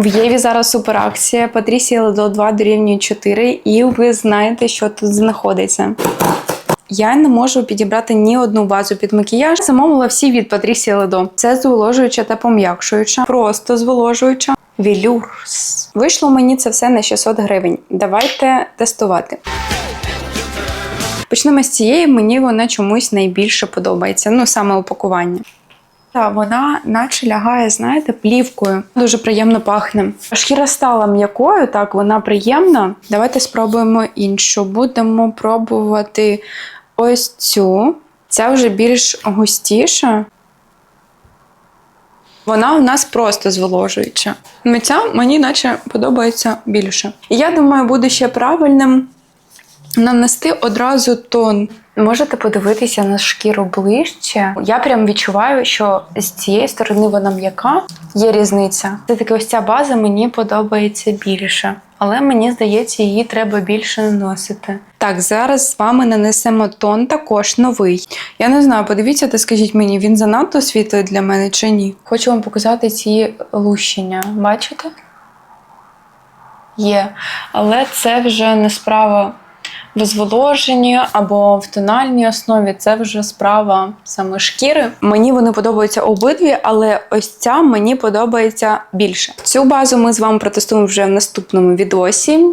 В Єві зараз суперакція. Патрісія Ледо 2 дорівнює 4, і ви знаєте, що тут знаходиться. Я не можу підібрати ні одну базу під макіяж. Замовила всі від Патрісія Ледо. Це зволожуюча та пом'якшуюча, просто зволожуюча. Вілюрс. Вийшло мені це все на 600 гривень. Давайте тестувати. Почнемо з цієї, мені вона чомусь найбільше подобається. Ну, саме упакування. Та вона наче лягає, знаєте, плівкою. Дуже приємно пахне. Шкіра стала м'якою, так, вона приємна. Давайте спробуємо іншу. Будемо пробувати ось цю. Ця вже більш густіша. Вона у нас просто зволожуюча. Ну, Ця мені наче подобається більше. І я думаю, буде ще правильним нанести одразу тон. Можете подивитися на шкіру ближче. Я прям відчуваю, що з цієї сторони вона м'яка. Є різниця. Це таки ось ця база мені подобається більше. Але мені здається, її треба більше наносити. Так, зараз з вами нанесемо тон також новий. Я не знаю, подивіться та скажіть мені, він занадто світлий для мене чи ні. Хочу вам показати ці лущення. Бачите? Є. Але це вже не справа в або в тональній основі. Це вже справа саме шкіри. Мені вони подобаються обидві, але ось ця мені подобається більше. Цю базу ми з вами протестуємо вже в наступному відосі.